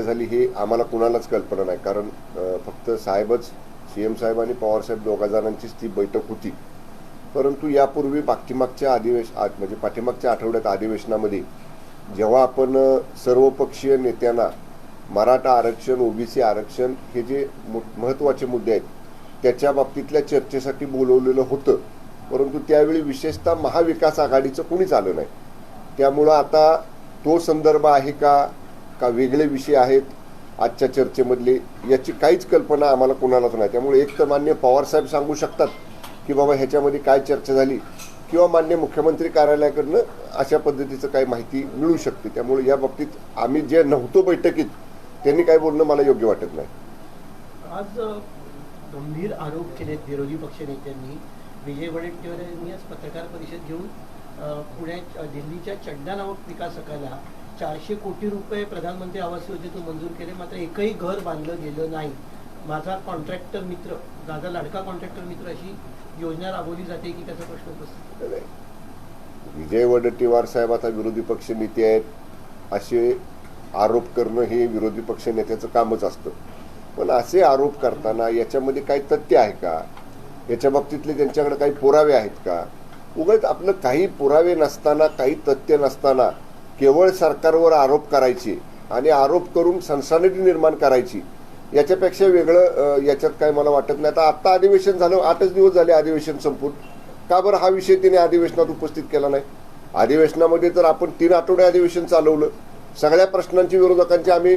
झाली हे आम्हाला कुणालाच कल्पना नाही. कारण फक्त साहेबच सी एम साहेब आणि पवारसाहेब दोघा जणांचीच ती बैठक होती. परंतु यापूर्वी पाठीमागच्या अधिवेश म्हणजे पाठीमागच्या आठवड्यात अधिवेशनामध्ये जेव्हा आपण सर्वपक्षीय नेत्यांना मराठा आरक्षण ओबीसी आरक्षण हे जे मो- महत्त्वाचे मुद्दे आहेत त्याच्या बाबतीतल्या चर्चेसाठी बोलवलेलं होतं. परंतु त्यावेळी विशेषतः महाविकास आघाडीचं कुणीच आलं नाही. त्यामुळं आता तो संदर्भ आहे का का वेगळे विषय आहेत आजच्या चर्चेमधले याची काहीच कल्पना आम्हाला कोणालाच नाही. त्यामुळे एक तर मान्य पवारसाहेब सांगू शकतात की बाबा ह्याच्यामध्ये काय चर्चा झाली किंवा मान्य मुख्यमंत्री कार्यालयाकडनं अशा पद्धतीचं काही माहिती मिळू शकते. त्यामुळे या बाबतीत आम्ही जे नव्हतो बैठकीत त्यांनी काय बोलणं मला योग्य वाटत नाही. आज गंभीर आरोप केलेत विरोधी पक्षनेत्यांनी विजय वडेट्टीवार यांनी आज पत्रकार परिषद घेऊन पुण्याच्या दिल्लीच्या चड्डा नामक विकासकाला चारशे कोटी रुपये प्रधानमंत्री आवास योजनेतून मंजूर केले. मात्र एकही घर बांधलं गेलं नाही. माझा कॉन्ट्रॅक्टर मित्र माझा लाडका कॉन्ट्रॅक्टर मित्र अशी योजना राबवली जाते की त्याचा प्रश्न उपस्थित विजय वडट्टीवार साहेब आता विरोधी पक्ष नेते आहेत. असे आरोप करणं हे विरोधी पक्ष नेत्याचं कामच असतं. पण असे आरोप करताना याच्यामध्ये काही तथ्य आहे का? याच्या बाबतीतले त्यांच्याकडे काही पुरावे आहेत का? उगाच आपलं काही पुरावे नसताना काही तथ्य नसताना केवळ सरकारवर आरोप करायचे आणि आरोप करून सनसनाटी निर्माण करायची याच्यापेक्षा वेगळं याच्यात काय मला वाटत नाही. आता आत्ता अधिवेशन झालं आठच दिवस झाले अधिवेशन संपून. का बरं हा विषय तिने अधिवेशनात उपस्थित केला नाही? अधिवेशनामध्ये तर आपण तीन आठवडे अधिवेशन चालवलं सगळ्या प्रश्नांची विरोधकांची आम्ही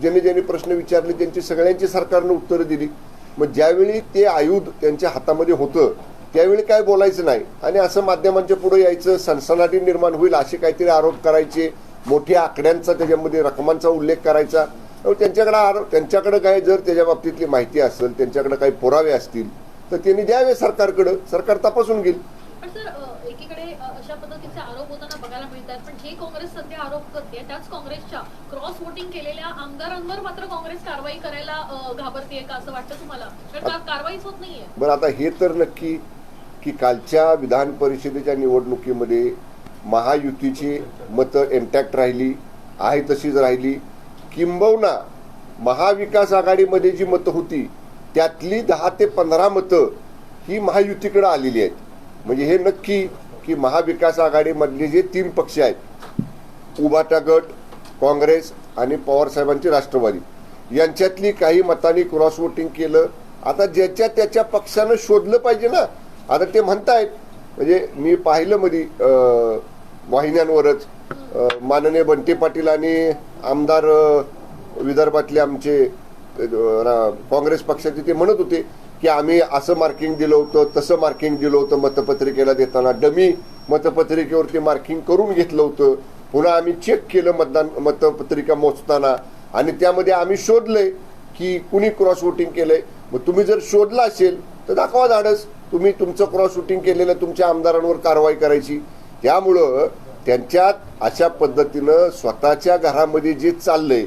ज्यांनी ज्यांनी प्रश्न विचारले त्यांची सगळ्यांची सरकारनं उत्तरं दिली. मग ज्यावेळी ते आयुध त्यांच्या हातामध्ये होतं त्यावेळी काय बोलायचं नाही. आणि असं माध्यमांच्या पुढे यायचं सनसनाटी निर्माण होईल असे काहीतरी आरोप करायचे मोठ्या आकड्यांचा त्याच्यामध्ये रकमांचा उल्लेख करायचा. त्यांच्याकडे आरोप त्यांच्याकडे काय जर त्याच्या बाबतीतली माहिती असेल त्यांच्याकडे काही पुरावे असतील तर त्यांनी द्यावे सरकारकडं. सरकार तपासून घेईल. एकीकडे अशा पद्धतीचे आरोप होताना बघायला मिळतात. पण जे काँग्रेस सध्या आरोप करते त्याच काँग्रेसच्या क्रॉस वोटिंग केलेल्या आमदारांवर मात्र काँग्रेस कारवाई करायला अ, घाबरतेय का असं वाटतं तुम्हाला? कारण कारवाईच होत नाहीये? बरं आता हे तर नक्की की कालच्या विधान परिषदेच्या निवडणुकीमध्ये महायुतीची मतं इंटॅक्ट राहिली आहे तशीच राहिली. किंबहुना महाविकास आघाडीमध्ये जी मतं होती त्यातली दहा ते पंधरा मतं ही महायुतीकडे आलेली आहेत. म्हणजे हे नक्की की महाविकास आघाडीमधले जे तीन पक्ष आहेत उभाटा गट काँग्रेस आणि पवारसाहेबांची राष्ट्रवादी यांच्यातली काही मतांनी क्रॉस वोटिंग केलं. आता ज्याच्या त्याच्या पक्षानं शोधलं पाहिजे ना आता ते म्हणतायत म्हणजे मी पाहिलं मध्ये वाहिन्यांवरच माननीय बंटी पाटील आणि आमदार विदर्भातले आमचे रा- काँग्रेस पक्षाचे ते म्हणत होते की आम्ही असं मार्किंग दिलं होतं तसं मार्किंग दिलं होतं मतपत्रिकेला देताना. डमी मतपत्रिकेवरती मार्किंग करून घेतलं होतं. पुन्हा आम्ही चेक केलं मतदान मतपत्रिका मोजताना. आणि त्यामध्ये आम्ही शोधलंय की कुणी क्रॉस वोटिंग केलंय. मग तुम्ही जर शोधला असेल तर दाखवा धाडस. तुम्ही तुमचं क्रॉस शूटिंग केलेलं तुमच्या आमदारांवर कारवाई करायची. त्यामुळं त्यांच्यात अशा पद्धतीनं स्वतःच्या घरामध्ये जे चाललंय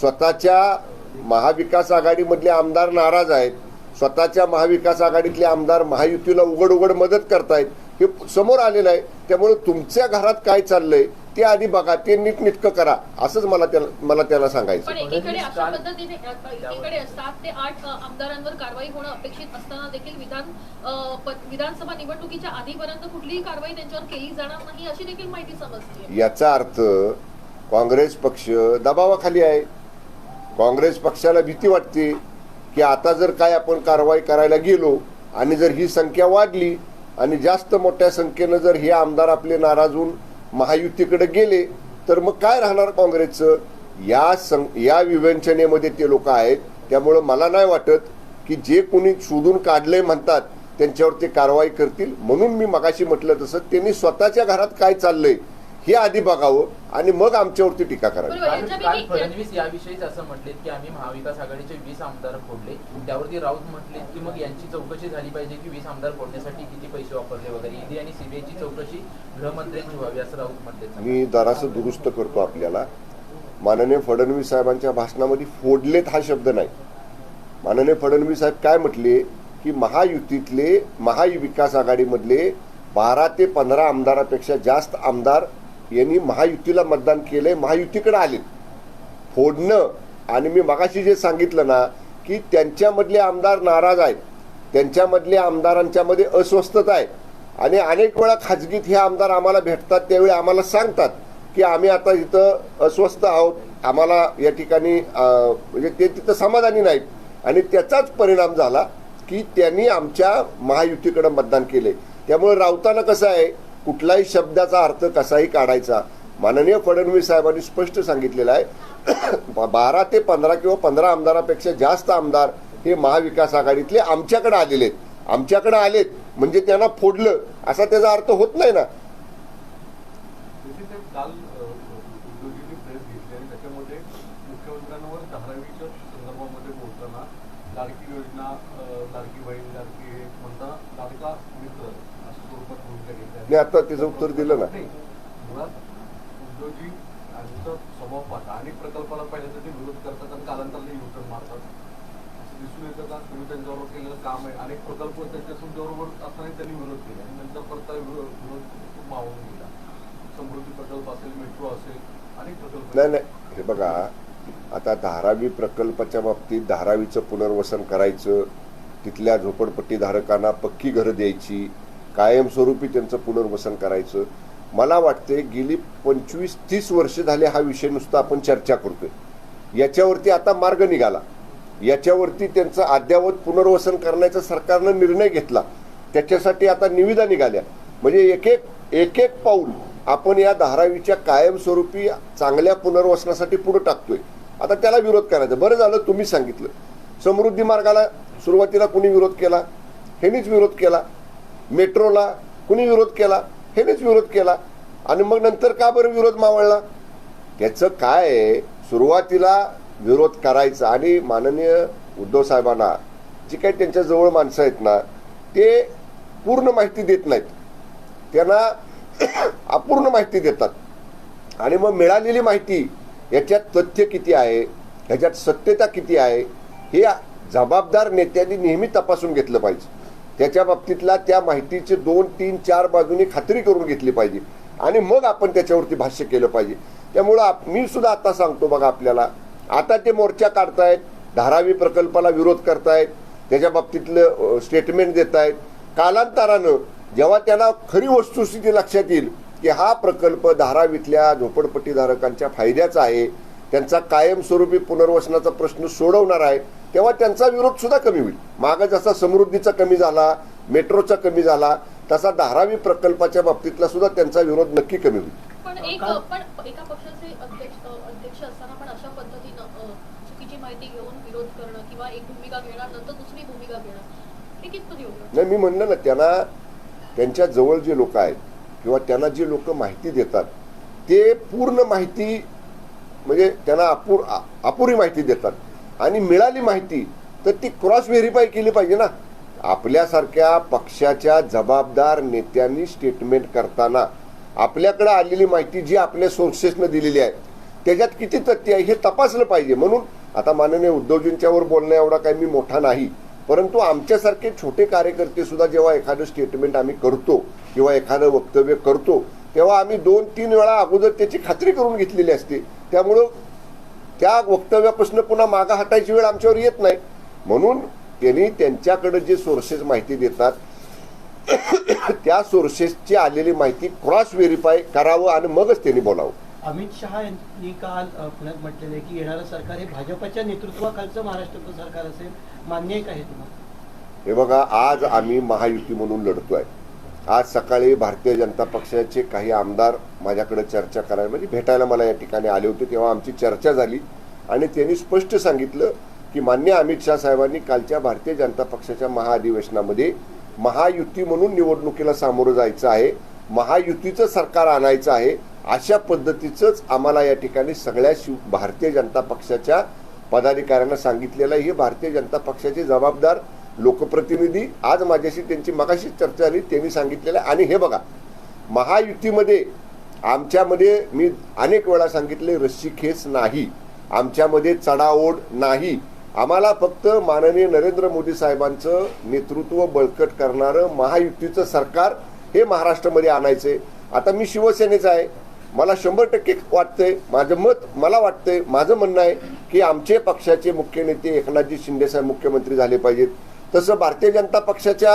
स्वतःच्या महाविकास आघाडीमधले आमदार नाराज आहेत स्वतःच्या महाविकास आघाडीतले आमदार महायुतीला उघड उघड मदत करतायत हे समोर आलेलं आहे. त्यामुळे तुमच्या घरात काय चाललंय? ते आधी बघा ते नीटनेटकं करा. असंच मला त्याला मला त्याला सांगायचं. पण एकीकडे अशा काल- पद्धतीने अ, एकीकडे सात ते आठ आमदारांवर कारवाई होणं अपेक्षित असताना देखील विधान अ, प- विधानसभा निवडणुकीच्या आधीपर्यंत कुठलीही कारवाई त्यांच्यावर केली जाणार नाही अशी देखील माहिती समजते याचा अर्थ काँग्रेस पक्ष दबावाखाली आहे. काँग्रेस पक्षाला भीती वाटते की आता जर काय आपण कारवाई करायला गेलो आणि जर ही संख्या वाढली आणि जास्त मोठ्या संख्येनं जर हे आमदार आपले नाराज होऊन महायुतीकडे गेले तर मग काय राहणार काँग्रेसचं? या सं या विवंचनेमध्ये ते लोक आहेत. त्यामुळं मला नाही वाटत की जे कोणी शोधून काढले म्हणतात त्यांच्यावर ते कारवाई करतील. म्हणून मी मगाशी म्हटलं तसं त्यांनी स्वतःच्या घरात काय चाललंय हे आधी बघावं. आणि मग आमच्यावरती टीका करावी. काल फडणवीस याविषयीच असं म्हटलेत की आम्ही महाविकास आघाडीचे वीस आमदार फोडले. त्यावरती राऊत म्हटलेत की मग यांची चौकशी झाली पाहिजे की वीस आमदार फोडण्यासाठी किती पैसे वापरले वगैरे. ईडी आणि सीबीआयची चौकशी गृहमंत्र्यांची व्हावी असं राऊत म्हटलेत. मी जरासं दुरुस्त करतो आपल्याला. माननीय फडणवीस साहेबांच्या भाषणामध्ये फोडलेत हा शब्द नाही. माननीय फडणवीस साहेब काय म्हटले? की महायुतीतले महाविकास आघाडीमधले बारा ते पंधरा आमदारापेक्षा जास्त आमदार यांनी महायुतीला मतदान केलंय महायुतीकडे आले फोडणं आणि मी मगाशी जे सांगितलं ना की त्यांच्यामधले आमदार नाराज आहेत. त्यांच्यामधले आमदारांच्या मध्ये अस्वस्थता आहे. आणि अनेक वेळा खाजगीत हे आमदार आम्हाला भेटतात त्यावेळी आम्हाला सांगतात की आम्ही आता इथं अस्वस्थ आहोत. आम्हाला या ठिकाणी म्हणजे ते तिथं समाधानी नाहीत. आणि त्याचाच परिणाम झाला की त्यांनी आमच्या महायुतीकडे मतदान केले त्यामुळे रावताना कसं आहे कुठलाही शब्दाचा अर्थ कसाही काढायचा. माननीय फडणवीस साहेबांनी स्पष्ट सांगितलेलं आहे. बारा ते पंधरा किंवा पंधरा आमदारापेक्षा जास्त आमदार हे महाविकास आघाडीतले आमच्याकडे आलेले आहेत. आमच्याकडे आलेत. म्हणजे त्यांना फोडलं. असा त्याचा अर्थ होत नाही ना. म्हणजे काल अ, उद्योगींनी प्रेस घेतली आणि त्याच्यामध्ये मुख्यमंत्र्यांवर धारावीच्या संदर्भामध्ये बोलताना लाडकी योजना अ, लाडकी बहीण लाडकी हे म्हणता लाडका मित्र अशा स्वरूपात भूमिका घेतली मी आता त्याचं उत्तर दिलं ना नाही मुळात उद्योगी यांचा स्वभाव पाहता अनेक प्रकल्पाला पहिल्यासाठी विरोध करतात आणि कालांतराने युटर्न मारतात असं दिसून येतं का तुम्ही त्यांच्याबरोबर केलेलं काम आहे अनेक प्रकल्प त्यांच्या तुमच्याबरोबर असताना त्यांनी विरोध केले आणि नंतर परत त्या विरोध विरोध खूप मावून गेला प्रकल्प असेल मेट्रो असेल अनेक प्रकल्प नाही नाही. हे बघा आता धारावी प्रकल्पाच्या बाबतीत धारावीचं पुनर्वसन करायचं तिथल्या झोपडपट्टी धारकांना पक्की घरं द्यायची कायमस्वरूपी त्यांचं पुनर्वसन करायचं. मला वाटते गेली पंचवीस तीस वर्ष झाले हा विषय नुसता आपण चर्चा करतोय. याच्यावरती आता मार्ग निघाला. याच्यावरती त्यांचं अद्यावत पुनर्वसन करण्याचा सरकारनं निर्णय घेतला. त्याच्यासाठी आता निविदा निघाल्या. म्हणजे एक एक एक एक पाऊल आपण या धारावीच्या कायमस्वरूपी चांगल्या पुनर्वसनासाठी पुढे टाकतोय. आता त्याला विरोध करायचा. बरं झालं तुम्ही सांगितलं. समृद्धी मार्गाला सुरुवातीला कुणी विरोध केला? ह्यांनीच विरोध केला. मेट्रोला कुणी विरोध केला? हेनेच विरोध केला. आणि मग नंतर का बरं विरोध मावळला? त्याचं काय आहे? सुरुवातीला विरोध करायचा. आणि माननीय उद्धव साहेबांना जी काही त्यांच्याजवळ माणसं आहेत ना ते पूर्ण माहिती देत नाहीत. त्यांना अपूर्ण माहिती देतात. आणि मग मिळालेली माहिती याच्यात तथ्य किती आहे? ह्याच्यात सत्यता किती आहे? हे जबाबदार नेत्यांनी नेहमी तपासून घेतलं पाहिजे. त्याच्या बाबतीतला त्या माहितीचे दोन तीन चार बाजूनी खात्री करून घेतली पाहिजे. आणि मग आपण त्याच्यावरती भाष्य केलं पाहिजे. त्यामुळं आप- मी सुद्धा आता सांगतो बघा आपल्याला. आता ते मोर्चा काढतायत धारावी प्रकल्पाला विरोध करतायत त्याच्या बाबतीतलं स्टेटमेंट देत आहेत कालांतरानं जेव्हा त्याला खरी वस्तुस्थिती लक्षात येईल की हा प्रकल्प धारावीतल्या झोपडपट्टीधारकांच्या फायद्याचा आहे त्यांचा कायमस्वरूपी पुनर्वसनाचा प्रश्न सोडवणार आहे तेव्हा त्यांचा विरोध सुद्धा कमी होईल. मागं जसा समृद्धीचा कमी झाला मेट्रोचा कमी झाला तसा धारावी प्रकल्पाच्या बाबतीतला सुद्धा त्यांचा विरोध नक्की कमी होईल. पण एक का- पण एका पक्षाचे अध्यक्ष अ, अध्यक्ष असताना पण अशा पद्धतीनं अ, चुकीची माहिती घेऊन विरोध करणं किंवा एक भूमिका घेणार नंतर दुसरी भूमिका घेणं हे कितपत योग्य नाही मी म्हणलं ना त्यांना त्यांच्या जवळ जे लोक आहेत किंवा त्यांना जे लोक माहिती देतात ते पूर्ण माहिती म्हणजे त्यांना अपूर अपुरी माहिती देतात. आणि मिळाली माहिती तर ती क्रॉस व्हेरीफाय केली पाहिजे ना. आपल्यासारख्या पक्षाच्या जबाबदार नेत्यांनी स्टेटमेंट करताना आपल्याकडे आलेली माहिती जी आपल्या सोर्सेसनं दिलेली आहे त्याच्यात किती तथ्य आहे हे तपासलं पाहिजे. म्हणून आता माननीय उद्धवजींच्यावर बोलणं एवढा काही मी मोठा नाही परंतु आमच्यासारखे छोटे कार्यकर्ते सुद्धा जेव्हा एखादं स्टेटमेंट आम्ही करतो किंवा एखादं वक्तव्य करतो तेव्हा आम्ही दोन तीन वेळा अगोदर त्याची खात्री करून घेतलेली असते. त्यामुळं त्या वक्तव्यापासून पुन्हा मागा हटायची वेळ आमच्यावर येत नाही. म्हणून त्यांनी त्यांच्याकडे जे सोर्सेस माहिती देतात त्या सोर्सेसची आलेली माहिती क्रॉस व्हेरीफाय करावं आणि मगच त्यांनी बोलावं. अमित शहा यांनी काल पुण्यात म्हटलेलं आहे की येणारं सरकार हे भाजपच्या नेतृत्वाखालचं महाराष्ट्राचं सरकार असेल मान्य आहे का हे तुम्हाला? हे बघा आज आम्ही महायुती म्हणून लढतोय. आज सकाळी भारतीय जनता पक्षाचे काही आमदार माझ्याकडे चर्चा करायला म्हणजे भेटायला मला या ठिकाणी आले होते तेव्हा आमची चर्चा झाली. आणि त्यांनी स्पष्ट सांगितलं की मान्य अमित शाह साहेबांनी कालच्या भारतीय जनता पक्षाच्या महाअधिवेशनामध्ये महायुती म्हणून निवडणुकीला सामोरं जायचं आहे महायुतीचं सरकार आणायचं आहे अशा पद्धतीचंच आम्हाला या ठिकाणी सगळ्या शिव भारतीय जनता पक्षाच्या पदाधिकाऱ्यांना सांगितलेलं आहे. हे भारतीय जनता पक्षाचे जबाबदार लोकप्रतिनिधी आज माझ्याशी त्यांची मगाशी चर्चा झाली त्यांनी सांगितलेलं आहे. आणि हे बघा महायुतीमध्ये आमच्यामध्ये मी अनेक वेळा सांगितले रस्सीखेच नाही. आमच्यामध्ये चढाओढ नाही. आम्हाला फक्त माननीय नरेंद्र मोदी साहेबांचं नेतृत्व बळकट करणारं महायुतीचं सरकार हे महाराष्ट्रामध्ये आणायचंय. आता मी शिवसेनेचं आहे. मला शंभर टक्के वाटतंय माझं मत मला वाटतंय माझं म्हणणं आहे की आमचे पक्षाचे मुख्य नेते एकनाथजी शिंदे साहेब मुख्यमंत्री झाले पाहिजेत. तसं भारतीय जनता पक्षाच्या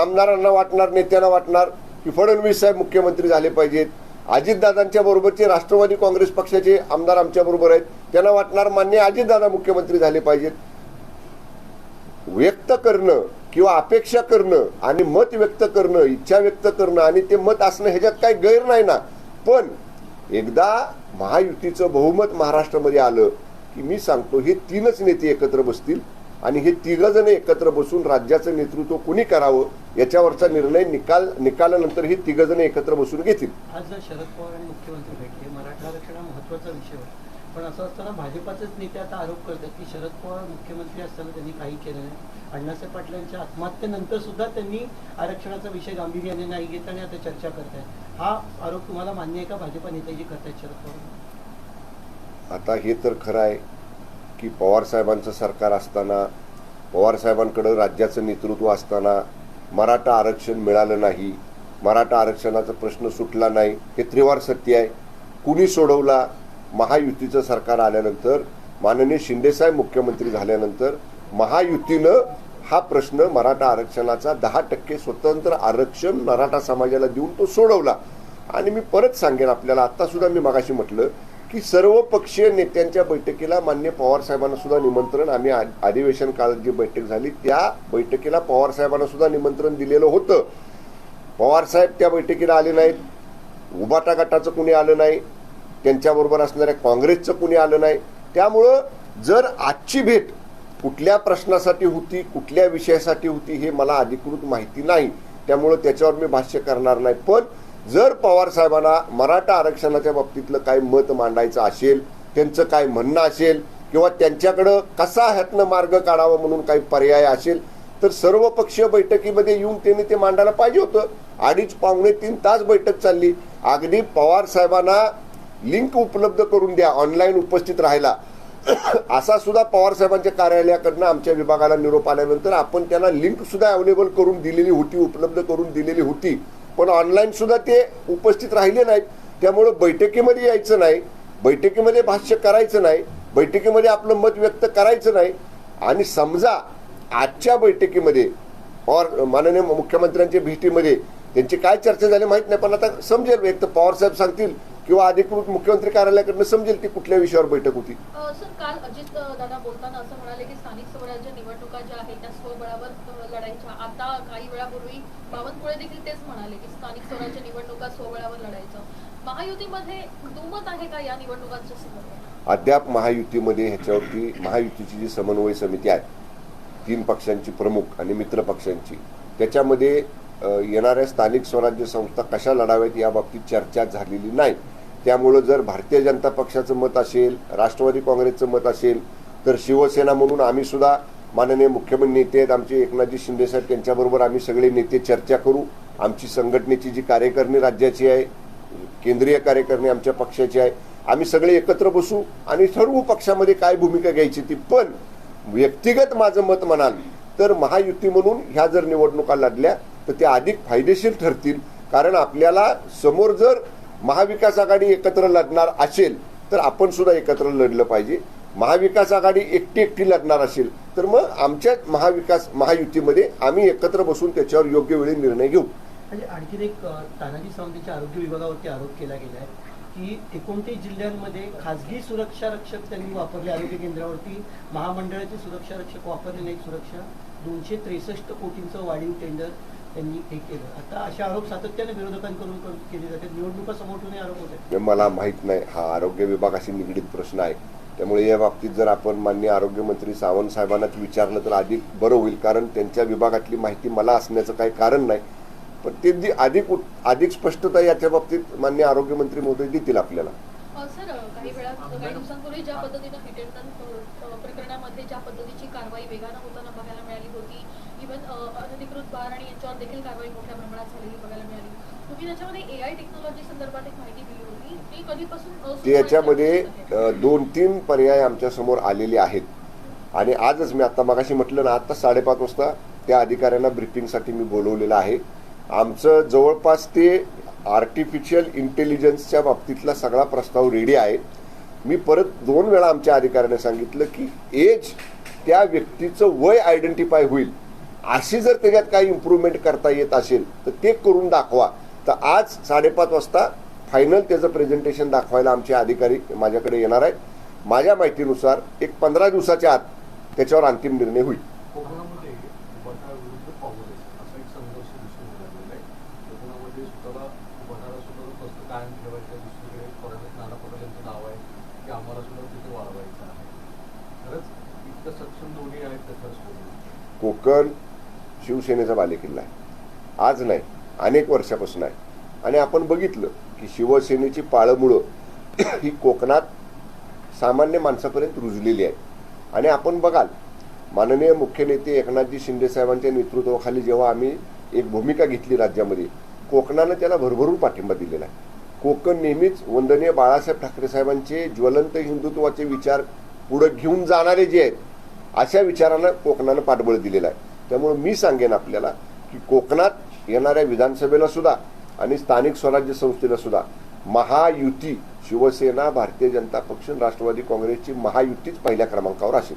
आमदारांना वाटणार नेत्यांना वाटणार की फडणवीस साहेब मुख्यमंत्री झाले पाहिजेत. अजितदादांच्या बरोबरचे राष्ट्रवादी काँग्रेस पक्षाचे आमदार आमच्या बरोबर आहेत. त्यांना वाटणार मान्य अजितदादा मुख्यमंत्री झाले पाहिजेत. व्यक्त करणं किंवा अपेक्षा करणं आणि मत व्यक्त करणं इच्छा व्यक्त करणं आणि ते मत असणं ह्याच्यात काही गैर नाही ना. पण एकदा महायुतीचं बहुमत महाराष्ट्रामध्ये आलं की मी सांगतो हे तीनच नेते एकत्र बसतील. आणि हे तिघ जण एकत्र बसून राज्याचं नेतृत्व कुणी करावं याच्यावरचा निर्णय निकाल निकालानंतर हे तिघ जण एकत्र बसून घेतील. आज शरद पवार आणि मुख्यमंत्री भेटले मराठा आरक्षण हा महत्त्वाचा विषय होता. पण असं असताना भाजपाचेच नेते आता आरोप करतात की शरद पवार मुख्यमंत्री असताना त्यांनी काही केलं नाही. अण्णासाहेब पाटलांच्या आत्महत्येनंतर सुद्धा त्यांनी आरक्षणाचा विषय गांभीर्याने नाही घेत आणि आता चर्चा करतायत. हा आरोप तुम्हाला मान्य आहे का? भाजपा नेते जे करतायत शरद पवार. आता हे तर खरं आहे. की पवारसाहेबांचं सरकार असताना पवारसाहेबांकडं राज्याचं नेतृत्व असताना मराठा आरक्षण मिळालं नाही मराठा आरक्षणाचा प्रश्न सुटला नाही हे त्रिवार सत्य आहे. कुणी सोडवला? महायुतीचं सरकार आल्यानंतर माननीय शिंदेसाहेब मुख्यमंत्री झाल्यानंतर महायुतीनं हा प्रश्न मराठा आरक्षणाचा दहा टक्के स्वतंत्र आरक्षण मराठा समाजाला देऊन तो सोडवला. आणि मी परत सांगेन आपल्याला आत्तासुद्धा मी मागाशी म्हटलं की सर्व पक्षीय नेत्यांच्या बैठकीला मान्य पवारसाहेबांना सुद्धा निमंत्रण. आम्ही आ- अधिवेशन काळात जी बैठक झाली त्या बैठकीला पवारसाहेबांना सुद्धा निमंत्रण दिलेलं होतं. पवारसाहेब त्या बैठकीला आले नाहीत. उबाटा गटाचं कुणी आलं नाही. त्यांच्याबरोबर असणाऱ्या काँग्रेसचं कुणी आलं नाही. त्यामुळं जर आजची भेट कुठल्या प्रश्नासाठी होती कुठल्या विषयासाठी होती हे मला अधिकृत माहिती नाही. त्यामुळं त्याच्यावर मी भाष्य करणार नाही. पण जर पवार साहेबांना मराठा आरक्षणाच्या बाबतीतलं काय मत मांडायचं असेल त्यांचं काय म्हणणं असेल किंवा त्यांच्याकडं कसा ह्यातनं मार्ग काढावा म्हणून काही पर्याय असेल तर सर्व पक्षीय बैठकीमध्ये येऊन त्यांनी ते मांडायला पाहिजे होतं. अडीच पावणे तीन तास बैठक चालली. अगदी पवार साहेबांना लिंक उपलब्ध करून द्या ऑनलाईन उपस्थित राहायला. असा सुद्धा पवार साहेबांच्या कार्यालयाकडनं आमच्या विभागाला निरोप आल्यानंतर आपण त्यांना लिंक सुद्धा अवेलेबल करून दिलेली होती उपलब्ध करून दिलेली होती. पण ऑनलाईन सुद्धा ते उपस्थित राहिले नाहीत. त्यामुळं बैठकीमध्ये यायचं नाही बैठकीमध्ये भाष्य करायचं नाही बैठकीमध्ये आपलं मत व्यक्त करायचं नाही. आणि समजा आजच्या बैठकीमध्ये और माननीय मुख्यमंत्र्यांच्या भेटीमध्ये त्यांची काय चर्चा झाली माहीत नाही पण आता समजेल एक तर पवार साहेब सांगतील किंवा अधिकृत मुख्यमंत्री कार्यालयाकडनं समजेल ती कुठल्या विषयावर बैठक होती. सर काल अजित दादा बोलताना असं म्हणाले की स्थानिक स्वराज्य निवडणुका ज्या आहेत त्या स्वबळावर लढायच्या. आता काही वेळापूर्वी बावनकुळे देखील तेच म्हणाले की स्थानिक स्वराज्य निवडणुका स्वबळावर लढायचं. महायुतीमध्ये दुमत आहे का या निवडणुकांच्या संदर्भात? अद्याप महायुतीमध्ये ह्याच्यावरती महायुतीची जी समन्वय समिती आहे तीन पक्षांची प्रमुख आणि मित्र पक्षांची त्याच्यामध्ये येणाऱ्या स्थानिक स्वराज्य संस्था कशा लढाव्यात या बाबतीत चर्चा झालेली नाही. त्यामुळं जर भारतीय जनता पक्षाचं मत असेल राष्ट्रवादी काँग्रेसचं मत असेल तर शिवसेना म्हणून आम्ही सुद्धा माननीय मुख्यमंत्री नेते आहेत आमचे एकनाथजी शिंदे साहेब त्यांच्याबरोबर आम्ही सगळे नेते चर्चा करू. आमची संघटनेची जी कार्यकारिणी राज्याची आहे केंद्रीय कार्यकारिणी आमच्या पक्षाची आहे आम्ही सगळे एकत्र बसू आणि ठरवू पक्षामध्ये काय भूमिका घ्यायची ती पण व्यक्तिगत माझं मत म्हणाल तर महायुती म्हणून ह्या जर निवडणुका लढल्या तर त्या अधिक फायदेशीर ठरतील. कारण आपल्याला समोर जर महाविकास आघाडी एकत्र लढणार असेल तर आपण सुद्धा एकत्र लढलं पाहिजे. महाविकास आघाडी एकटी एकटी लढणार असेल तर मग आमच्या महाविकास महायुतीमध्ये आम्ही एकत्र बसून त्याच्यावर योग्य वेळी निर्णय घेऊ. म्हणजे आणखीन एक तानाजी सावंतीच्या आरोग्य विभागावरती आरोप केला गेला आहे की एकोणतीस जिल्ह्यांमध्ये खासगी सुरक्षा रक्षक त्यांनी वापरले आरोग्य केंद्रावरती महामंडळाचे सुरक्षा रक्षक वापरले नाही सुरक्षा. दोनशे त्रेसष्ट कोटींचं वाढीव टेंडर त्यांनी हे केलं. आता असे आरोप सातत्याने विरोधकांकडून कर- केले जातात. निवडणुका समोर ठेवून आरोप होते. मला माहीत नाही. हा आरोग्य विभागाशी निगडीत प्रश्न आहे. त्यामुळे या बाबतीत जर आपण मान्य आरोग्यमंत्री सावंत साहेबांनाच विचारलं तर अधिक बरं होईल. कारण त्यांच्या विभागातली माहिती मला असण्याचं काही कारण नाही. पण ते जी अधिक अधिक स्पष्टता याच्या बाबतीत मान्य आरोग्यमंत्री महोदय देतील आपल्याला. अ, सर काही वेळा काही दिवसांपूर्वी ज्या पद्धतीनं प्रकरणामध्ये ज्या पद्धतीची कारवाई वेगानं होताना बघायला मिळाली होती इव्हन अनधिकृत बार आणि यांच्यावर देखील कारवाई मोठ्या प्रमाणात झालेली बघायला मिळाली. तुम्ही त्याच्यामध्ये एआय टेक्नॉलॉजी संदर्भात एक माहिती दिली होती. ती कधीपासून अ, ते याच्यामध्ये दोन तीन पर्याय आमच्यासमोर आलेले आहेत. आणि आजच मी आता मगाशी म्हटलं ना आता साडेपाच वाजता त्या अधिकाऱ्यांना ब्रिफिंगसाठी मी बोलवलेलं आहे. आमचं जवळपास ते आर्टिफिशियल इंटेलिजन्सच्या बाबतीतला सगळा प्रस्ताव रेडी आहे. मी परत दोन वेळा आमच्या अधिकाऱ्याने सांगितलं की एज त्या व्यक्तीचं वय आयडेंटिफाय होईल. अशी जर त्याच्यात काही इम्प्रूव्हमेंट करता येत असेल तर ते करून दाखवा. तर आज साडेपाच वाजता फायनल त्याचं प्रेझेंटेशन दाखवायला आमचे अधिकारी माझ्याकडे येणार आहेत. माझ्या माहितीनुसार एक पंधरा दिवसाच्या आत त्याच्यावर अंतिम निर्णय होईल. कोकण शिवसेनेचा बालेकिल्ला आहे. आज नाही अनेक वर्षापासून आहे. आणि आपण बघितलं की शिवसेनेची पाळंमुळं ही कोकणात सामान्य माणसापर्यंत रुजलेली आहे. आणि आपण बघाल माननीय मुख्य नेते एकनाथजी शिंदेसाहेबांच्या नेतृत्वाखाली जेव्हा आम्ही एक भूमिका घेतली राज्यामध्ये कोकणानं त्याला भरभरून पाठिंबा दिलेला आहे. कोकण नेहमीच वंदनीय बाळासाहेब ठाकरे साहेबांचे ज्वलंत हिंदुत्वाचे विचार पुढं घेऊन जाणारे जे आहेत अशा विचारानं कोकणानं पाठबळ दिलेलं आहे. त्यामुळे मी सांगेन आपल्याला की कोकणात येणाऱ्या विधानसभेला सुद्धा आणि स्थानिक स्वराज्य संस्थेला सुद्धा महायुती शिवसेना भारतीय जनता पक्ष राष्ट्रवादी काँग्रेसची महायुतीच पहिल्या क्रमांकावर असेल.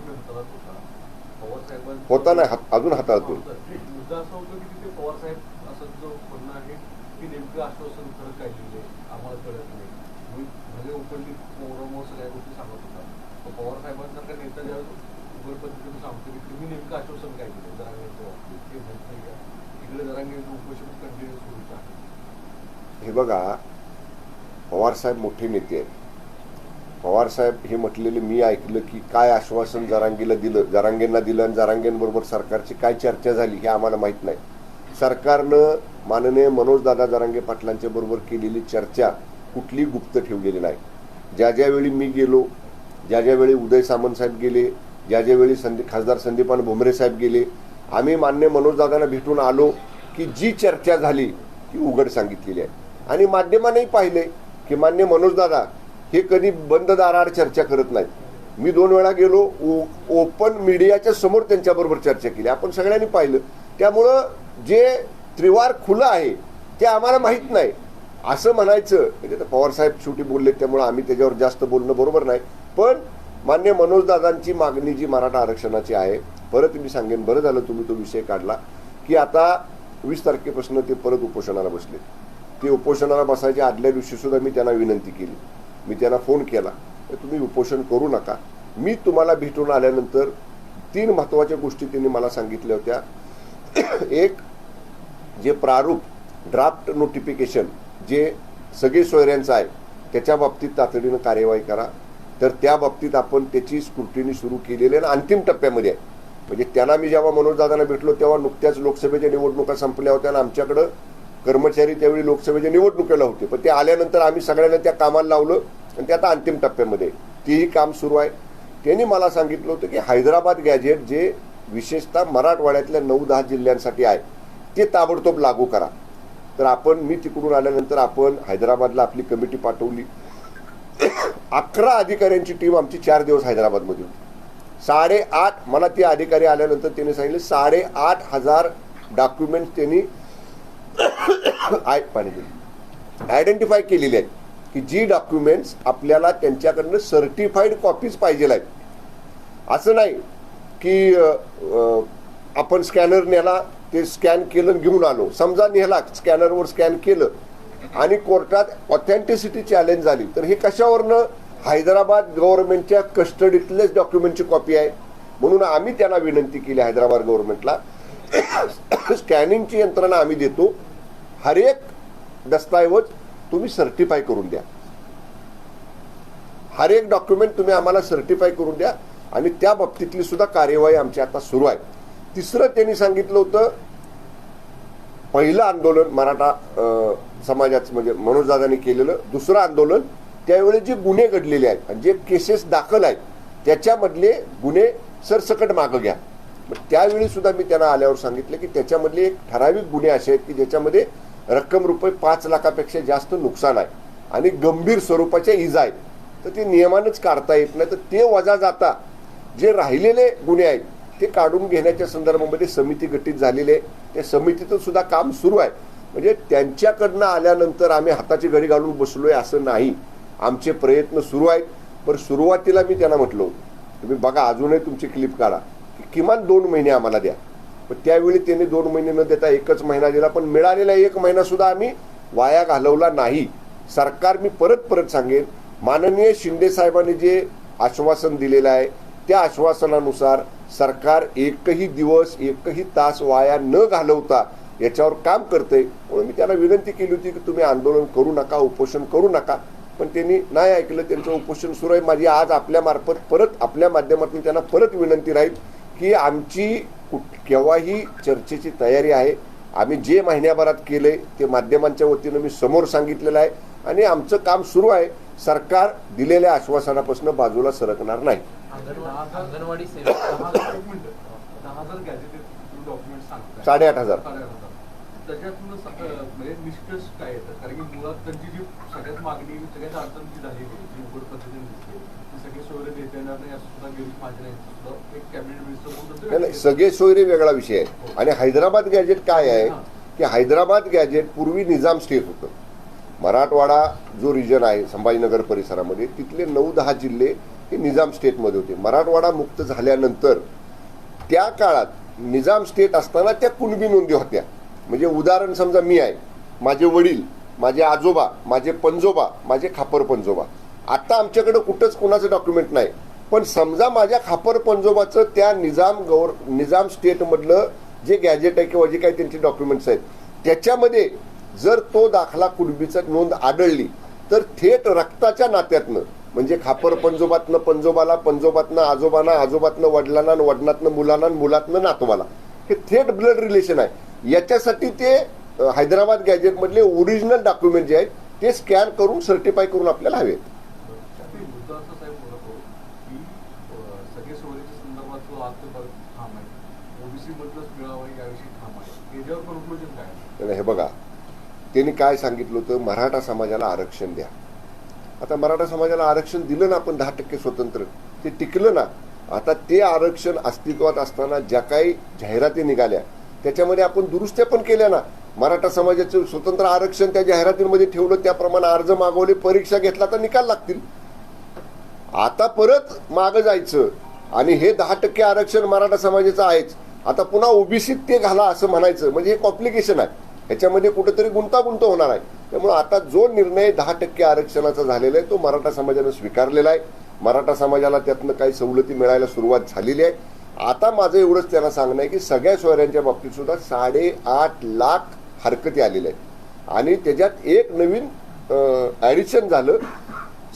हाताळत होता. नाही अजून हाताळतोय मुद्दा असा होतो की तिथे पवार साहेब असं जो म्हणणं आहे की नेमकं आश्वासन खरं काय दिले आम्हाला कळत नाही मी भले ओपनली मोरमो सगळ्या गोष्टी सांगत होता तो पवार साहेबांसारखा नेता ज्या उघड पद्धतीने सांगतो की तुम्ही नेमकं आश्वासन काय दिलं जरांगेंच्या बाबतीत ते म्हणत नाही का इकडे जरांगेंचं उपोषण कंटिन्यू सुरूच आहे हे बघा पवारसाहेब मोठे नेते आहेत. पवारसाहेब हे म्हटलेले मी ऐकलं की काय आश्वासन जरांगीला दिलं जरांगेंना दिलं आणि जरांगेंबरोबर सरकारची काय चर्चा झाली हे आम्हाला माहीत नाही. सरकारनं माननीय मनोजदादा जरांगे पाटलांच्या बरोबर केलेली चर्चा कुठली गुप्त ठेवलेली नाही. ज्या ज्यावेळी मी गेलो ज्या ज्यावेळी उदय सामंत साहेब गेले ज्या ज्यावेळी संदी खासदार संदीपान भुमरे साहेब गेले आम्ही मान्य मनोजदादांना भेटून आलो की जी चर्चा झाली ती उघड सांगितलेली आहे. आणि माध्यमांनाही पाहिले की मान्य मनोजदादा हे कधी बंद दाराआड चर्चा करत नाहीत. मी दोन वेळा गेलो ओ- ओपन मीडियाच्या समोर त्यांच्याबरोबर चर्चा केली. आपण सगळ्यांनी पाहिलं. त्यामुळं जे त्रिवार खुलं आहे ते आम्हाला माहीत नाही. असं म्हणायचं म्हणजे आता पवारसाहेब शेवटी बोलले त्यामुळे आम्ही त्याच्यावर जास्त बोलणं बरोबर नाही. पण मान्य मनोजदादांची मागणी जी मराठा आरक्षणाची आहे परत मी सांगेन बरं झालं तुम्ही तो विषय काढला की आता वीस तारखेपासून ते परत उपोषणाला बसले ते उपोषणाला बसायच्या आदल्या दिवशीसुद्धा मी त्यांना विनंती केली. मी त्यांना फोन केला. तर तुम्ही उपोषण करू नका. मी तुम्हाला भेटून आल्यानंतर तीन महत्त्वाच्या गोष्टी त्यांनी मला सांगितल्या होत्या. एक जे प्रारूप ड्राफ्ट नोटिफिकेशन जे सगळे सोयऱ्यांचं आहे त्याच्या बाबतीत तातडीनं कार्यवाही करा. तर त्या बाबतीत आपण त्याची स्क्रुटिनी सुरू केलेली आहे आणि अंतिम टप्प्यामध्ये आहे. म्हणजे त्यांना मी जेव्हा मनोजदादांना भेटलो तेव्हा नुकत्याच लोकसभेच्या निवडणुका संपल्या होत्या आणि आमच्याकडं कर्मचारी त्यावेळी लोकसभेच्या निवडणुकीला होते. पण ते आल्यानंतर आम्ही सगळ्यांना त्या कामाला लावलं आणि ते आता अंतिम टप्प्यामध्ये तेही काम सुरू आहे. त्यांनी मला सांगितलं होतं की हैदराबाद गॅजेट जे विशेषतः मराठवाड्यातल्या नऊ दहा जिल्ह्यांसाठी आहे ते ताबडतोब लागू करा. तर आपण मी तिकडून आल्यानंतर आपण हैदराबादला आपली कमिटी पाठवली. अकरा अधिकाऱ्यांची टीम आमची चार दिवस हैदराबादमध्ये होती. साडेआठ मला ते अधिकारी आल्यानंतर त्यांनी सांगितले साडेआठ हजार डॉक्युमेंट त्यांनी आय पाणी आयडेंटिफाय केलेली आहेत की जी डॉक्युमेंट्स आपल्याला त्यांच्याकडनं सर्टिफाईड कॉपीज पाहिजे आहेत. असं नाही की आपण स्कॅनर नेला ते स्कॅन केलं घेऊन आलो. समजा नेला स्कॅनरवर स्कॅन केलं आणि कोर्टात ऑथेंटिसिटी चॅलेंज झाली तर हे कशावरनं? हैदराबाद गव्हर्नमेंटच्या कस्टडीतलेच डॉक्युमेंटची कॉपी आहे. म्हणून आम्ही त्यांना विनंती केली हैदराबाद गव्हर्नमेंटला स्कॅनिंगची यंत्रणा आम्ही देतो. हर एक दस्तऐवज तुम्ही सर्टिफाय करून द्या. हर एक डॉक्युमेंट तुम्ही आम्हाला सर्टिफाय करून द्या आणि त्या बाबतीतली सुद्धा कार्यवाही आमची आता सुरू आहे. तिसरं त्यांनी सांगितलं होतं पहिलं आंदोलन मराठा समाजाचं म्हणजे मनोजदादांनी केलेलं. दुसरं आंदोलन त्यावेळी जे गुन्हे घडलेले आहेत आणि जे केसेस दाखल आहेत त्याच्यामधले गुन्हे सरसकट मागं घ्या. त्यावेळी सुद्धा मी त्यांना आल्यावर सांगितलं की त्याच्यामधले एक ठराविक गुन्हे असे आहेत की ज्याच्यामध्ये रक्कम रुपये पाच लाखापेक्षा जास्त नुकसान आहे आणि गंभीर स्वरूपाच्या इजा आहेत. तर ते नियमानच काढता येत नाही. तर ते वजा जाता जे राहिलेले गुन्हे आहेत ते काढून घेण्याच्या संदर्भामध्ये समिती गठीत झालेली आहे. त्या समितीचं सुद्धा काम सुरू आहे. म्हणजे त्यांच्याकडनं आल्यानंतर आम्ही हाताची घडी घालून बसलो आहे असं नाही. आमचे प्रयत्न सुरू आहेत. पण सुरुवातीला मी त्यांना म्हटलो तुम्ही बघा अजूनही तुमची क्लिप काढा. की किमान दोन महिने आम्हाला द्या. पण त्यावेळी त्यांनी दोन महिने न देता एकच महिना दिला पण मिळालेला एक महिनासुद्धा आम्ही वाया घालवला नाही. सरकार मी परत परत सांगेन माननीय शिंदे साहेबांनी जे आश्वासन दिलेलं आहे त्या आश्वासनानुसार सरकार एकही दिवस एकही तास वाया न घालवता याच्यावर काम करते म्हणून मी त्यांना विनंती केली होती की तुम्ही आंदोलन करू नका उपोषण करू नका. पण त्यांनी नाही ऐकलं त्यांचं उपोषण सुरू आहे. माझी आज आपल्यामार्फत परत आपल्या माध्यमातून त्यांना परत विनंती राहील. की आमची कुठ- केव्हाही चर्चेची तयारी आहे आम्ही जे महिन्याभरात केलंय ते माध्यमांच्या वतीनं मी समोर सांगितलेलं आहे आणि आमचं काम सुरू आहे. सरकार दिलेल्या आश्वासनापासून बाजूला सरकणार नाही. साडेआठ हजार. त्याच्यातून म्हणजे निष्कर्ष काय येतं कारण की मुळात त्यांची जी सगळ्यात मागणी सगळ्यात अडचण जी झालेली आहे, जी उघड पद्धतीने दिसते ती सगळे सोयरे देता येणार नाही असं सुद्धा सुद्धा एक कॅबिनेट मिनिस्टर म्हणून सगळे सोयरे वेगळा विषय आहे. आणि हैदराबाद गॅजेट काय आहे? की हैदराबाद गॅजेट पूर्वी निजाम स्टेट होतं. मराठवाडा जो रिजन आहे संभाजीनगर परिसरामध्ये तिथले नऊ दहा जिल्हे हे निजाम स्टेटमध्ये होते. मराठवाडा मुक्त झाल्यानंतर त्या काळात निजाम स्टेट असताना त्या कुणबी नोंदी होत्या. म्हणजे उदाहरण समजा मी आहे. माझे वडील माझे आजोबा माझे पंजोबा माझे खापर पंजोबा. आत्ता आमच्याकडे कुठंच कुणाचं डॉक्युमेंट नाही. पण समजा माझ्या खापर पंजोबाचं त्या निजाम गौर निजाम स्टेटमधलं जे गॅजेट आहे किंवा जे काही त्यांचे डॉक्युमेंट्स आहेत त्याच्यामध्ये जर तो दाखला कुणबीचा नोंद आढळली तर थेट रक्ताच्या नात्यातनं म्हणजे खापर पंजोबातनं पंजोबाला पंजोबातनं आजोबांना आजोबातनं वडिलांना आणि मुलांना मुलातनं नातवाला हे थेट ब्लड रिलेशन आहे. याच्यासाठी ते हैदराबाद गॅजेटमधले ओरिजिनल डॉक्युमेंट जे आहेत ते स्कॅन करून सर्टिफाय करून आपल्याला हवेत. हे बघा. त्यांनी काय सांगितलं होतं? मराठा समाजाला आरक्षण द्या. आता मराठा समाजाला आरक्षण दिलं ना आपण दहा टक्के स्वतंत्र ते टिकलं ना. आता ते आरक्षण अस्तित्वात असताना ज्या काही जाहिराती निघाल्या त्याच्यामध्ये आपण दुरुस्त्या पण केल्या ना. मराठा समाजाचं स्वतंत्र आरक्षण त्या जाहिरातींमध्ये ठेवलं त्याप्रमाणे अर्ज मागवले परीक्षा घेतला तर निकाल लागतील. आता परत मागं जायचं आणि हे दहा टक्के आरक्षण मराठा समाजाचं आहेच. आता पुन्हा ओबीसीत ते घाला असं म्हणायचं. म्हणजे हे कॉम्प्लिकेशन आहे. ह्याच्यामध्ये कुठेतरी गुंतागुंत होणार आहे. त्यामुळे आता जो निर्णय दहा टक्के आरक्षणाचा झालेला आहे तो मराठा समाजानं स्वीकारलेला आहे. मराठा समाजाला त्यातनं काही सवलती मिळायला सुरुवात झालेली आहे. आता माझं एवढंच त्यांना सांगणं आहे की सगळ्या सोयऱ्यांच्या बाबतीत सुद्धा साडेआठ लाख हरकती आलेल्या आहेत. आणि त्याच्यात एक नवीन ॲडिशन झालं.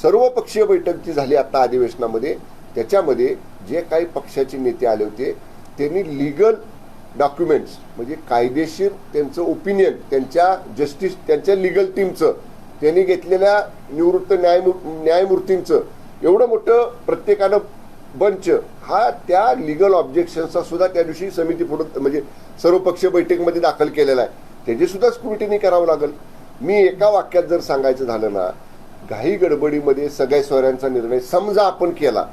सर्वपक्षीय बैठक जी झाली आता अधिवेशनामध्ये. त्याच्यामध्ये जे काही पक्षाचे नेते आले होते त्यांनी लिगल डॉक्युमेंट्स म्हणजे कायदेशीर त्यांचं ओपिनियन त्यांच्या जस्टिस त्यांच्या लिगल टीमचं त्यांनी घेतलेल्या निवृत्त न्यायमू न्यायमूर्तींचं एवढं मोठं प्रत्येकानं बंच हा त्या लिगल ऑब्जेक्शनचा सुद्धा त्या दिवशी समिती पुढं म्हणजे सर्वपक्षीय बैठकीमध्ये दाखल केलेला आहे. त्याची सुद्धा स्क्रुटिनी करावं लागेल. मी एका वाक्यात जर सांगायचं झालं ना घाई गडबडीमध्ये सगळ्या सोयऱ्यांचा निर्णय समजा आपण केला.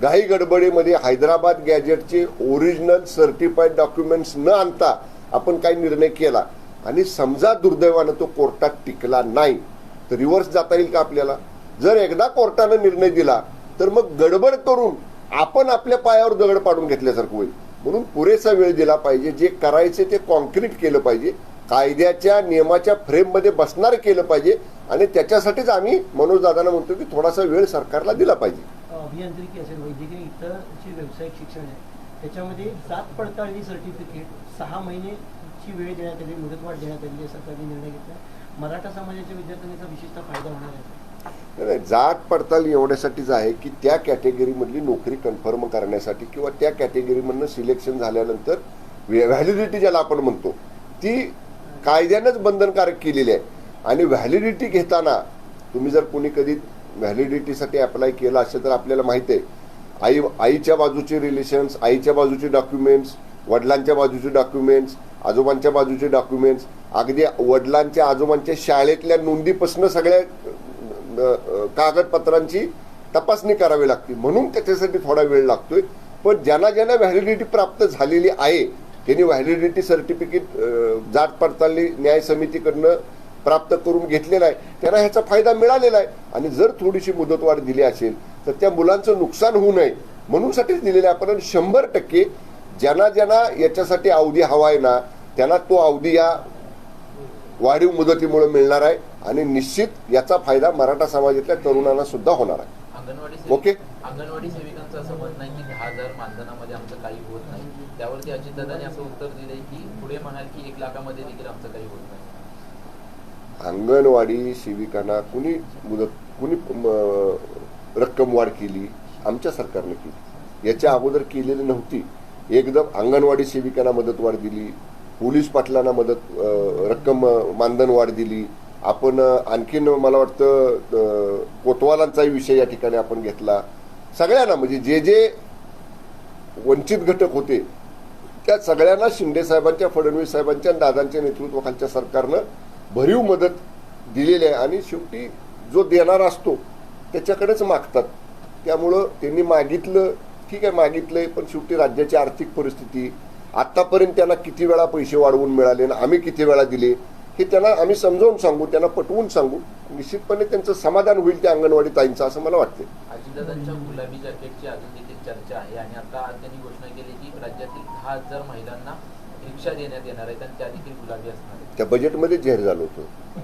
घाई गडबडीमध्ये हैदराबाद गॅजेटचे ओरिजिनल सर्टिफाईड डॉक्युमेंट्स न आणता आपण काही निर्णय केला आणि समजा दुर्दैवानं तो कोर्टात टिकला नाही तर रिव्हर्स जाता येईल का आपल्याला? जर एकदा कोर्टानं निर्णय दिला तर मग गडबड करून आपण आपल्या पायावर दगड पाडून घेतल्यासारखं होईल. म्हणून पुरेसा वेळ दिला पाहिजे. जे करायचे ते कॉन्क्रीट केलं पाहिजे. कायद्याच्या नियमाच्या फ्रेममध्ये बसणार केलं पाहिजे. आणि त्याच्यासाठीच आम्ही मनोज दादांना म्हणतो की थोडासा वेळ सरकारला दिला पाहिजे. अभियांत्रिकी असेल वैद्यकीय इतर जे व्यावसायिक शिक्षण आहे त्याच्यामध्ये जात पडताळणी सर्टिफिकेट सहा महिनेची वेळ देण्यात आली मुदतवाढ देण्यात आली आहे सरकारने निर्णय घेतला. मराठा समाजाच्या विद्यार्थ्यांचा विशेषतः फायदा होणार आहे. नाही, जात पडताळणी एवढ्यासाठीच आहे की त्या कॅटेगरीमधली नोकरी कन्फर्म करण्यासाठी किंवा त्या कॅटेगरीमधनं सिलेक्शन झाल्यानंतर व्हॅलिडिटी ज्याला आपण म्हणतो ती कायद्यानंच बंधनकारक केलेली आहे. आणि व्हॅलिडिटी घेताना तुम्ही जर कोणी कधी व्हॅलिडिटीसाठी अप्लाय केलं असेल तर आपल्याला माहिती आहे आई आईच्या बाजूचे रिलेशन्स आईच्या बाजूचे डॉक्युमेंट्स वडिलांच्या बाजूचे डॉक्युमेंट्स आजोबांच्या बाजूचे डॉक्युमेंट्स अगदी वडिलांच्या आजोबांच्या शाळेतल्या नोंदीपासून सगळ्या कागदपत्रांची तपासणी करावी लागते. म्हणून त्याच्यासाठी थोडा वेळ लागतोय. पण ज्यांना ज्यांना व्हॅलिडिटी प्राप्त झालेली आहे त्यांनी व्हॅलिडिटी सर्टिफिकेट जात पडताळणी न्याय समितीकडनं प्राप्त करून घेतलेला आहे. त्यांना ह्याचा फायदा मिळालेला आहे. आणि जर थोडीशी मुदतवाढ दिली असेल तर त्या मुलांचं नुकसान होऊ नये. म्हणूनसाठीच दिलेलं आहे आपण शंभर टक्के ज्यांना ज्यांना याच्यासाठी अवधी हवा आहे ना त्यांना तो अवधी या वाढीव मुदतीमुळे मिळणार आहे आणि निश्चित याचा फायदा मराठा समाजातल्या तरुणांना सुद्धा होणार आहे. अंगणवाडी ओके. अंगणवाडी सेविकांचं असं म्हणणं आहे की दहा हजार मानधनामध्ये आमचं काही होत नाही. त्यावरती अजितदादांनी असं उत्तर दिलंय की पुढे म्हणाल की एक लाखामध्ये देखील आमचं काही होत नाही. अंगणवाडी सेविकांना कुणी मुदत कुणी रक्कम वाढ केली? आमच्या सरकारने केली. याच्या अगोदर केलेली नव्हती. एकदम अंगणवाडी सेविकांना मदत वाढ दिली. पोलीस पाटलांना मदत रक्कम मानधन वाढ दिली. आपण आणखीन मला वाटतं कोतवालांचाही विषय या ठिकाणी आपण घेतला. सगळ्यांना म्हणजे जे जे वंचित घटक होते त्या सगळ्यांना शिंदे साहेबांच्या फडणवीस साहेबांच्या आणि दादांच्या नेतृत्वाखालच्या सरकारनं भरीव मदत दिलेली आहे. आणि शेवटी जो देणारा असतो त्याच्याकडेच मागतात. त्यामुळं त्यांनी मागितलं ठीक आहे मागितलंय पण शेवटी राज्याची आर्थिक परिस्थिती आतापर्यंत त्यांना किती वेळा पैसे वाढवून मिळाले आणि आम्ही किती वेळा दिले हे त्यांना आम्ही समजावून सांगू त्यांना पटवून सांगू. निश्चितपणे त्यांचं समाधान होईल त्या अंगणवाडी ताईंचं असं मला वाटतं अजितदादांच्या गुलाबी जॅकेटची अजून देखील चर्चा आहे आणि आता त्यांनी घोषणा केली की राज्यातील दहा हजार महिलांना रिक्षा देण्यात येणार आहेत आणि त्या देखील गुलाबी असणार आहेत. त्या बजेटमध्ये जाहीर झालं होतं.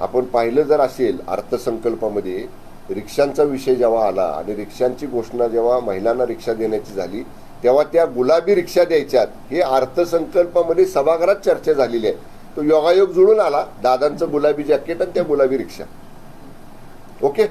आपण पाहिलं जर असेल अर्थसंकल्पामध्ये रिक्षांचा विषय जेव्हा आला आणि रिक्षांची घोषणा जेव्हा महिलांना रिक्षा देण्याची झाली तेव्हा त्या गुलाबी रिक्षा द्यायच्यात. हे अर्थसंकल्पामध्ये सभागृहात चर्चा झालेली आहे. तो योगायोग जुळून आला. दादांचं गुलाबी जॅकेट आणि त्या गुलाबी रिक्षा. ओके?